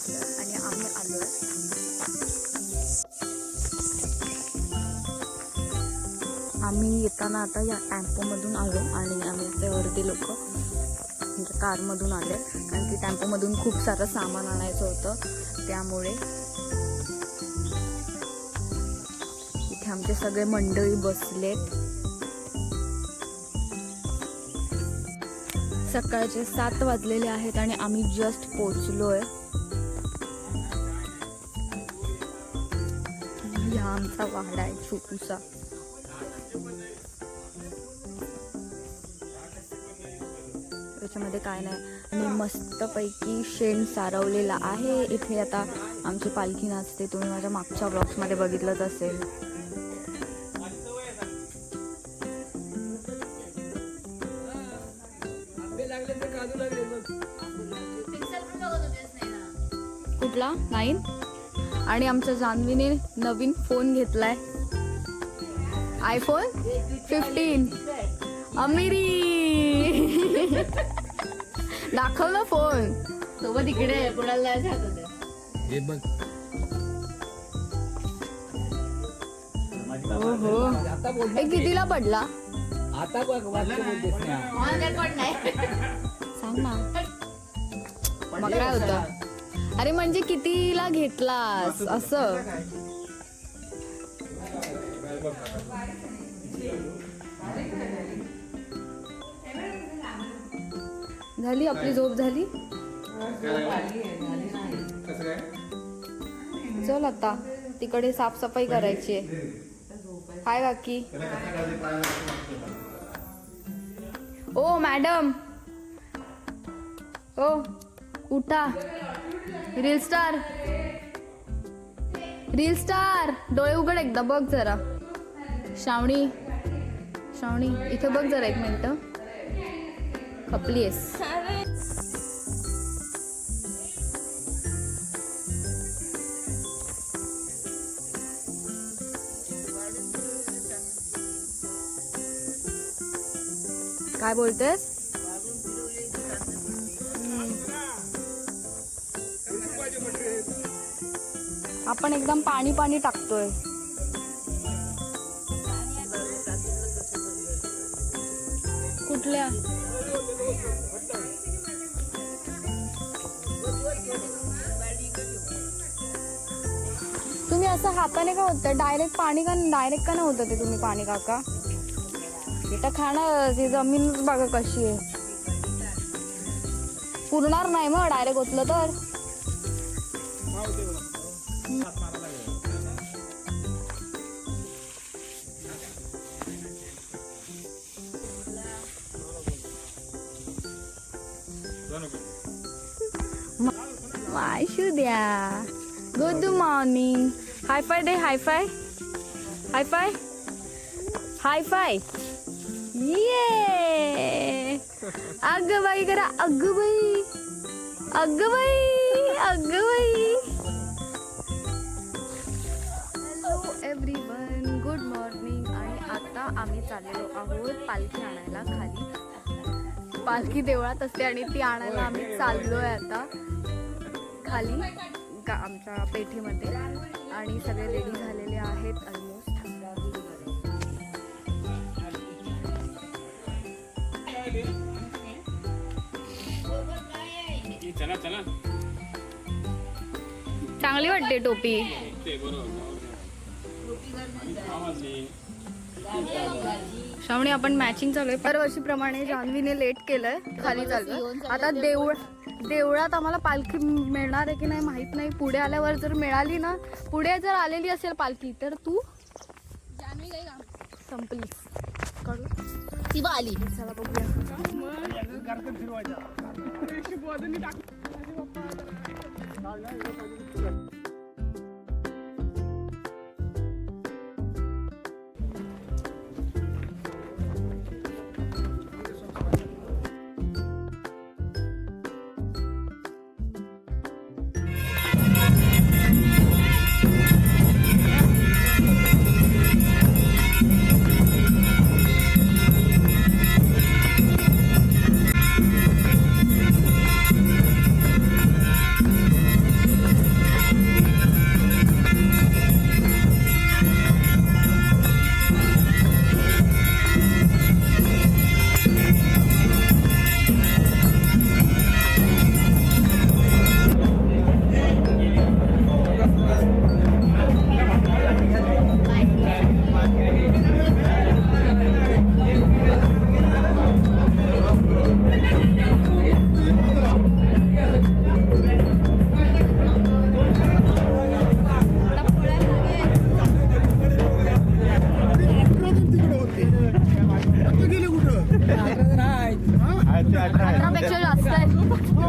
Just आणि आम्ही आलो. आम्ही येताना आता या टॅम्पोमधून आलो आणि आम्ही ते अर्धे लोक म्हणजे कारमधून आले. कारण की टॅम्पोमधून खूप सारं सामान आणायचं होतं. त्यामुळे इथे आमचे सगळे मंडळी बसलेत. सकाळचे सात वाजलेले आहेत आणि आम्ही जस्ट पोचलोय हा आमचा वाडा आहे छोटूसा. त्याच्यामध्ये काय नाही. आणि मस्तपैकी शेण सारवलेला आहे. इथे आता आमची पालखी नाचते. तुम्ही माझ्या मागच्या ब्लॉग्समध्ये बघितलंच असेल. कुठला? नाईन? आणि आमच्या जान्हवीने नवीन फोन घेतलाय. IPhone fifteen अमिरी! दाखव ना फोन. सोबत इकडे कोणाला जात होते हे बघ. ओहो. हे कितीला पडला. आता सांग ना. मग काय होतं? अरे म्हणजे कितीला घेतलास? असं. झाली आपली झोप झाली? चल आता तिकडे साफसफाई करायची आहे. हाय काकी. ओ मॅडम. ओ उठा. रील स्टार रील स्टार डोळे उघड एकदा बघ जरा. श्रावणी. श्रावणी इथे बघ जरा एक मिनिट. खपली आहेस काय बोलतेस? आपण एकदम पाणी पाणी टाकतोय. कुठल्या? तुम्ही असं हाताने का होतं? डायरेक्ट पाणी का डायरेक्ट का नाही ते तुम्ही पाणी काका? इथं खाणार ती जमीन बघा कशी आहे. पुरणार नाही मग डायरेक्ट ओतलं तर. वाशू द्या good morning high five day high five high five high five ये अग बाई करा अग बाई अग बाई अग बाई हॅलो एव्हरीवन गुड मॉर्निंग आणि आता आम्ही चाललेलो आहोत पालखी आणायला खाली. पालखी देवळात असते आणि ती आणायला आम्ही चाललोय आता. खाली गा आमच्या पेठेमध्ये. आणि सगळे रेडी झालेले आहेत ऑलमोस्ट चला चला. चांगली वाटते टोपी. श्रावणी आपण मॅचिंग चालू आहे. दरवर्षीप्रमाणे जान्हवीने लेट केलंय खाली चालू आता देऊळ देवळात आम्हाला पालखी मिळणार आहे की नाही माहीत नाही. पुढे आल्यावर जर मिळाली ना पुढे जर आलेली असेल पालखी तर तू कळलं? ती आली. चला बघूया. Trabeçoso. Trabeçoso.